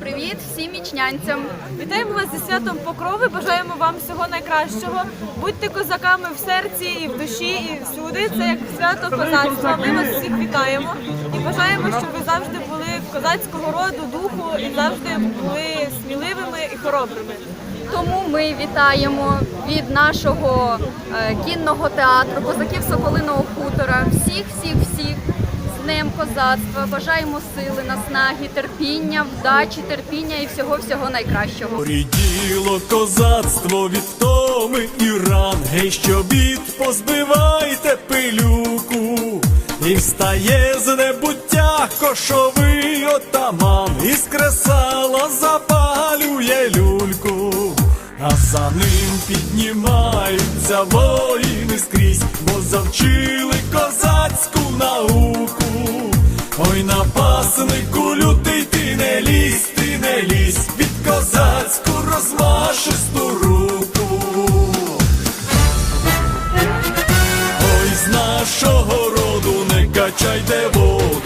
Привіт всім ічнянцям! Вітаємо вас зі святом Покрови. Бажаємо вам всього найкращого. Будьте козаками в серці і в душі, і всюди. Це як свято козацтва. Ми вас всіх вітаємо і бажаємо, щоб ви завжди були козацького роду, духу і завжди були і хоробрими. Тому ми вітаємо від нашого е, кінного театру козаків Соколиного хутора. Всіх, всіх, всіх з Днем козацтва. Бажаємо сили, наснаги, терпіння, вдачі, терпіння і всього всього найкращого. Поріділо козацтво від втоми і ран, гей, що бід, позбивайте пилюку, і встає з небуття кошовий отаман, із кресала запалює люльку, а за ним піднімаються воїни скрізь, бо завчили козацьку науку. Ой, напаснику лютий ти не лізь, ти не лізь під козацьку розмашисту руку. Ой, з нашого роду не качайте воду,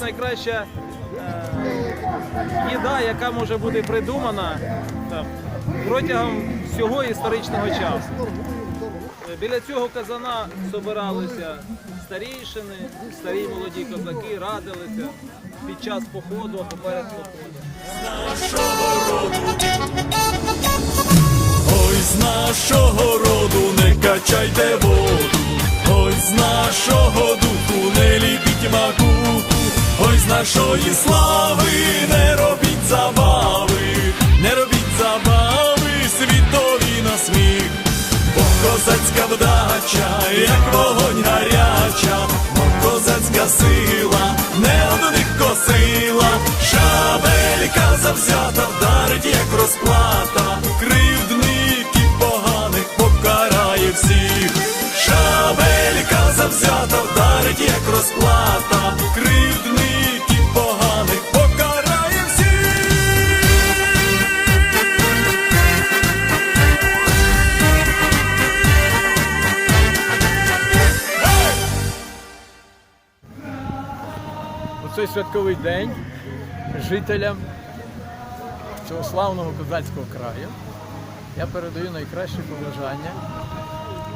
вдарить, найкраща е, їда, яка може бути придумана там, протягом всього історичного часу. Е, Біля цього казана собиралися старійшини, старі молоді козаки, радилися під час походу а поперед походом. Нашої слави. Не робіть забави, не робіть забави, світові на сміх. Бо козацька вдача, як вогонь гаряча, бо козацька сила не одних косила, шабелька завзята вдарить, як розплата, кривдників поганих покарає всіх, шабелька завзята вдарить, як розплата, Цей святковий день жителям цього славного козацького краю я передаю найкращі побажання.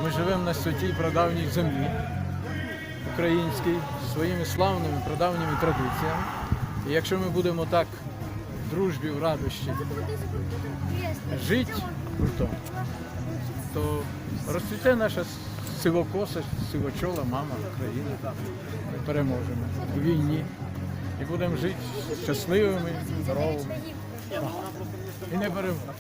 Ми живемо на святій прадавній землі українській своїми славними прадавніми традиціями. І якщо ми будемо так в дружбі, в радощі жити то розцвіте наша сивокоса, сивочола, мама Україна. Ми переможемо у війні і будемо жити щасливими, здоровими і не переможемо.